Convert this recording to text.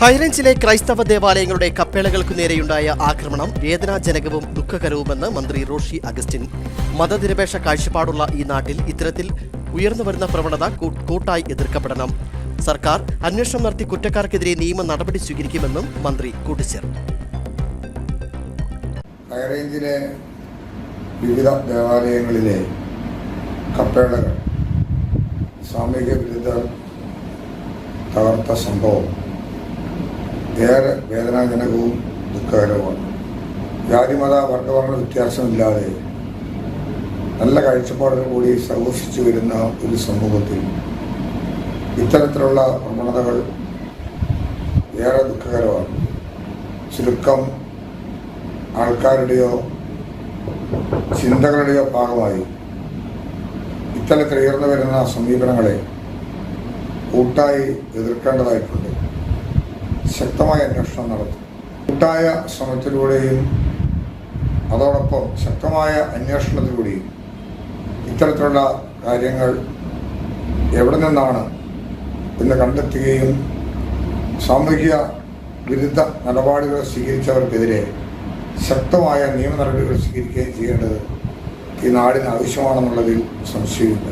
ഹൈറേഞ്ചിലെ ക്രൈസ്തവ ദേവാലയങ്ങളുടെ കപ്പേളകൾക്കു നേരെയുണ്ടായ ആക്രമണം വേദനാജനകവും ദുഃഖകരവുമെന്ന് മന്ത്രി റോഷി അഗസ്റ്റിൻ. മതനിരപേക്ഷ കാഴ്ചപ്പാടുള്ള ഈ നാട്ടിൽ ഇത്തരത്തിൽ ഉയർന്നുവരുന്ന പ്രവണത കൂട്ടായി എതിർക്കപ്പെടണം. സർക്കാർ അന്വേഷണം നടത്തി കുറ്റക്കാർക്കെതിരെ നിയമ നടപടി സ്വീകരിക്കുമെന്നും മന്ത്രി കൂട്ടിച്ചേർത്തു. ഹൈറേഞ്ചിലെ വിവിധ ദേവാലയങ്ങളിലെ കപ്പേളകൾ സാമൂഹിക വിരുദ്ധ തകർത്ത സംഭവം ഏറെ വേദനാജനകവും ദുഃഖകരവുമാണ്. ജാതിമത വർഗവർണ വ്യത്യാസമില്ലാതെ നല്ല കാഴ്ചപ്പാടോടു കൂടി സഹോഷിച്ചു വരുന്ന ഒരു സമൂഹത്തിൽ ഇത്തരത്തിലുള്ള പ്രവണതകൾ ഏറെ ദുഃഖകരമാണ്. ചുരുക്കം ആൾക്കാരുടെയോ ചിന്തകളുടെയോ ഭാഗമായി ഇത്തരത്തിൽ ഉയർന്നു വരുന്ന സമീപനങ്ങളെ കൂട്ടായി എതിർക്കേണ്ടതായിട്ടുണ്ട്. ശക്തമായ അന്വേഷണം നടത്തും. കൂട്ടായ ശ്രമത്തിലൂടെയും അതോടൊപ്പം ശക്തമായ അന്വേഷണത്തിലൂടെയും ഇത്തരത്തിലുള്ള കാര്യങ്ങൾ എവിടെ നിന്നാണ് എന്ന് കണ്ടെത്തുകയും സാമൂഹിക വിരുദ്ധ നിലപാടുകൾ സ്വീകരിച്ചവർക്കെതിരെ ശക്തമായ നിയമ നടപടികൾ സ്വീകരിക്കുകയും ചെയ്യേണ്ടത് ഈ നാടിന് ആവശ്യമാണെന്നുള്ളതിൽ സംശയമില്ല